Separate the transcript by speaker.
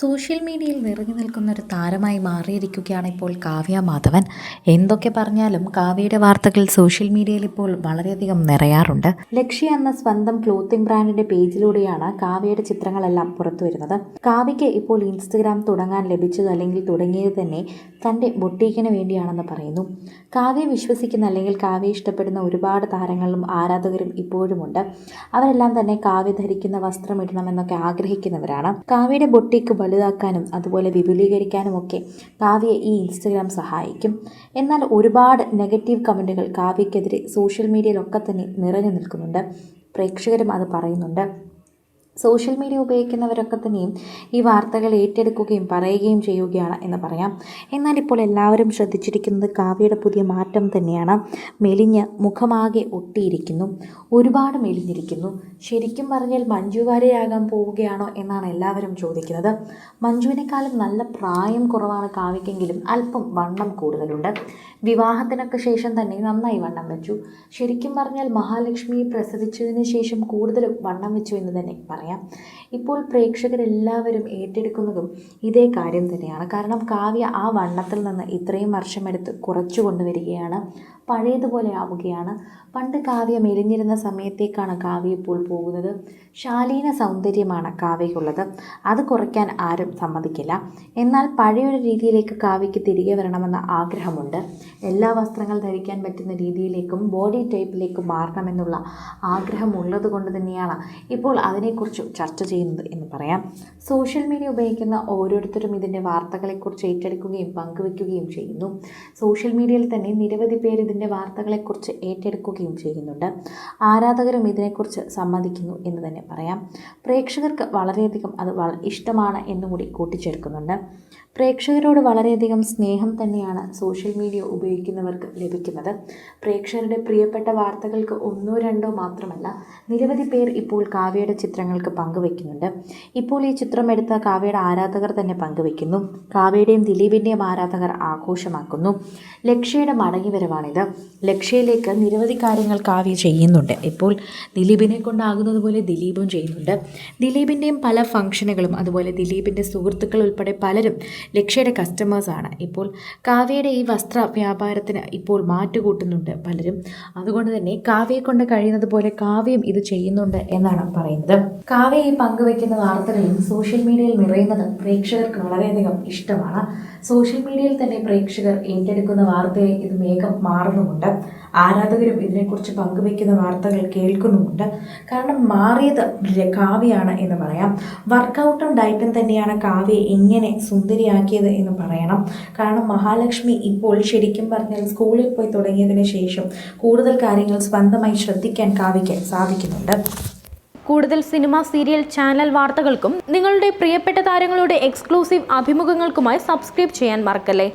Speaker 1: Social മീഡിയയിൽ നിറഞ്ഞു നിൽക്കുന്ന ഒരു താരമായി മാറിയിരിക്കുകയാണ് ഇപ്പോൾ കാവ്യ മാധവൻ. എന്തൊക്കെ പറഞ്ഞാലും കാവ്യയുടെ വാർത്തകൾ സോഷ്യൽ മീഡിയയിൽ ഇപ്പോൾ വളരെയധികം നിറയാറുണ്ട്. ലക്ഷ്യ എന്ന സ്വന്തം ക്ലോത്തിംഗ് ബ്രാൻഡിന്റെ പേജിലൂടെയാണ് കാവ്യയുടെ ചിത്രങ്ങളെല്ലാം പുറത്തു വരുന്നത്. കാവ്യയ്ക്ക് ഇപ്പോൾ ഇൻസ്റ്റഗ്രാം തുടങ്ങാൻ ലഭിച്ചത് അല്ലെങ്കിൽ തുടങ്ങിയത് തന്നെ തന്റെ ബൊട്ടീക്കിന് വേണ്ടിയാണെന്ന് പറയുന്നു. കാവ്യ വിശ്വസിക്കുന്ന അല്ലെങ്കിൽ കാവ്യ ഇഷ്ടപ്പെടുന്ന ഒരുപാട് താരങ്ങളും ആരാധകരും ഇപ്പോഴുമുണ്ട്. അവരെല്ലാം തന്നെ കാവ്യ ധരിക്കുന്ന വസ്ത്രം ഇടണമെന്നൊക്കെ ആഗ്രഹിക്കുന്നവരാണ്. കാവ്യയുടെ ബൊട്ടീക്ക് വലുതാക്കാനും അതുപോലെ വിപുലീകരിക്കാനും ഒക്കെ കാവ്യ ഈ ഇൻസ്റ്റഗ്രാം സഹായിക്കും. എന്നാൽ ഒരുപാട് നെഗറ്റീവ് കമന്റുകൾ കാവ്യക്കെതിരെ സോഷ്യൽ മീഡിയയിലൊക്കെ തന്നെ നിറഞ്ഞു നിൽക്കുന്നുണ്ട്. പ്രേക്ഷകരും അത് പറയുന്നുണ്ട്. സോഷ്യൽ മീഡിയ ഉപയോഗിക്കുന്നവരൊക്കെ തന്നെയും ഈ വാർത്തകൾ ഏറ്റെടുക്കുകയും പറയുകയും ചെയ്യുകയാണ് എന്ന് പറയാം. എന്നാൽ ഇപ്പോൾ എല്ലാവരും ശ്രദ്ധിച്ചിരിക്കുന്നത് കാവ്യയുടെ പുതിയ മാറ്റം തന്നെയാണ്. മെലിഞ്ഞ് മുഖമാകെ ഒട്ടിയിരിക്കുന്നു. ഒരുപാട് മെലിഞ്ഞിരിക്കുന്നു. ശരിക്കും പറഞ്ഞാൽ മഞ്ജു വാര്യരാകാൻ പോവുകയാണോ എന്നാണ് എല്ലാവരും ചോദിക്കുന്നത്. മഞ്ജുവിനേക്കാളും നല്ല പ്രായം കുറവാണ് കാവ്യക്കെങ്കിലും അല്പം വണ്ണം കൂടുതലുണ്ട്. വിവാഹത്തിനൊക്കെ ശേഷം തന്നെ നന്നായി വണ്ണം വെച്ചു. ശരിക്കും പറഞ്ഞാൽ മഹാലക്ഷ്മിയെ പ്രസവിച്ചതിന് ശേഷം കൂടുതലും വണ്ണം വെച്ചു എന്ന് തന്നെ പറയാം. ഇപ്പോൾ പ്രേക്ഷകരെല്ലാവരും ഏറ്റെടുക്കുന്നതും ഇതേ കാര്യം തന്നെയാണ്. കാരണം കാവ്യ ആ വണ്ണത്തിൽ നിന്ന് ഇത്രയും വർഷമെടുത്ത് കുറച്ചു കൊണ്ടുവരികയാണ് പഴയതുപോലെ ആവുകയാണ്. പണ്ട് കാവ്യ മെലിഞ്ഞിരുന്ന സമയത്തേക്കാണ് കാവ്യ ഇപ്പോൾ പോകുന്നത്. ശാലീന സൗന്ദര്യമാണ് കാവ്യയ്ക്കുള്ളത് അത് കുറയ്ക്കാൻ ആരും സമ്മതിക്കില്ല. എന്നാൽ പഴയൊരു രീതിയിലേക്ക് കാവ്യയ്ക്ക് തിരികെ വരണമെന്ന ആഗ്രഹമുണ്ട്. എല്ലാ വസ്ത്രങ്ങൾ ധരിക്കാൻ പറ്റുന്ന രീതിയിലേക്കും ബോഡി ടൈപ്പിലേക്കും മാറണമെന്നുള്ള ആഗ്രഹമുള്ളത് കൊണ്ട് തന്നെയാണ് ഇപ്പോൾ അതിനെക്കുറിച്ച് ചർച്ച ചെയ്യുന്നത് എന്ന് പറയാം. സോഷ്യൽ മീഡിയ ഉപയോഗിക്കുന്ന ഓരോരുത്തരും ഇതിന്റെ വാർത്തകളെക്കുറിച്ച് ഏറ്റെടുക്കുകയും പങ്കുവയ്ക്കുകയും ചെയ്യുന്നു. സോഷ്യൽ മീഡിയയിൽ തന്നെ നിരവധി പേര് ഇതിന്റെ വാർത്തകളെക്കുറിച്ച് ഏറ്റെടുക്കുകയും ചെയ്യുന്നുണ്ട്. ആരാധകരും ഇതിനെക്കുറിച്ച് സമ്മതിക്കുന്നു എന്ന് തന്നെ പറയാം. പ്രേക്ഷകർക്ക് വളരെയധികം അത് ഇഷ്ടമാണ് എന്നുകൂടി കൂട്ടിച്ചേർക്കുന്നുണ്ട്. പ്രേക്ഷകരോട് വളരെയധികം സ്നേഹം തന്നെയാണ് സോഷ്യൽ മീഡിയ ഉപയോഗിക്കുന്നവർക്ക് ലഭിക്കുന്നത്. പ്രേക്ഷകരുടെ പ്രിയപ്പെട്ട വാർത്തകൾക്ക് ഒന്നോ രണ്ടോ മാത്രമല്ല നിരവധി പേർ ഇപ്പോൾ കാവ്യയുടെ ചിത്രങ്ങൾക്ക് പങ്കുവയ്ക്കുന്നുണ്ട്. ഇപ്പോൾ ഈ ചിത്രം എടുത്ത കാവ്യയുടെ ആരാധകർ തന്നെ പങ്കുവയ്ക്കുന്നു. കാവ്യയുടെയും ദിലീപിന്റെയും ആരാധകർ ആഘോഷമാക്കുന്നു. ലക്ഷ്യയുടെ മടങ്ങിവരവാണിത്. ലക്ഷ്യയിലേക്ക് നിരവധി കാര്യങ്ങൾ കാവ്യ ചെയ്യുന്നുണ്ട്. ഇപ്പോൾ ദിലീപിനെ കൊണ്ടാകുന്നത് പോലെ ദിലീപും ചെയ്യുന്നുണ്ട്. ദിലീപിന്റെയും പല ഫംഗ്ഷനുകളും അതുപോലെ ദിലീപിന്റെ സുഹൃത്തുക്കൾ ഉൾപ്പെടെ പലരും ലക്ഷ്യയുടെ കസ്റ്റമേഴ്സാണ് ഇപ്പോൾ കാവ്യയുടെ ഈ വസ്ത്ര വ്യാപാരത്തിന് ഇപ്പോൾ മാറ്റുകൂട്ടുന്നുണ്ട് പലരും. അതുകൊണ്ട് തന്നെ കാവ്യയെ കൊണ്ട് കഴിയുന്നത് പോലെ കാവ്യം ഇത് ചെയ്യുന്നുണ്ട് എന്നാണ് പറയുന്നത്. കാവ്യ ഈ പങ്കുവയ്ക്കുന്ന വാർത്തകളും സോഷ്യൽ മീഡിയയിൽ നിറയുന്നത് പ്രേക്ഷകർക്ക് വളരെയധികം ഇഷ്ടമാണ്. സോഷ്യൽ മീഡിയയിൽ തന്നെ പ്രേക്ഷകർ ഏറ്റെടുക്കുന്ന വാർത്തയെ ഇത് വേഗം മാറുന്നുമുണ്ട് ആരാധകരും ഇതിനെക്കുറിച്ച് പങ്കുവയ്ക്കുന്ന വാർത്തകൾ കേൾക്കുന്നുമുണ്ട്. കാരണം മാറിയത് കാവ്യാണ് എന്ന് പറയാം. വർക്കൗട്ടും ഡയറ്റും തന്നെയാണ് കാവ്യെ എങ്ങനെ സുന്ദരിയാക്കിയത് എന്ന് പറയണം. കാരണം മഹാലക്ഷ്മി ഇപ്പോൾ ശരിക്കും പറഞ്ഞാൽ സ്കൂളിൽ പോയി തുടങ്ങിയതിന് ശേഷം കൂടുതൽ കാര്യങ്ങൾ സ്വന്തമായി ശ്രദ്ധിക്കാൻ കാവ്യയ്ക്ക് സാധിക്കുന്നുണ്ട്.
Speaker 2: കൂടുതൽ സിനിമ സീരിയൽ ചാനൽ വാർത്തകൾക്കും നിങ്ങളുടെ പ്രിയപ്പെട്ട താരങ്ങളുടെ എക്സ്ക്ലൂസീവ് അഭിമുഖങ്ങൾക്കുമായി സബ്സ്ക്രൈബ് ചെയ്യാൻ മറക്കല്ലേ?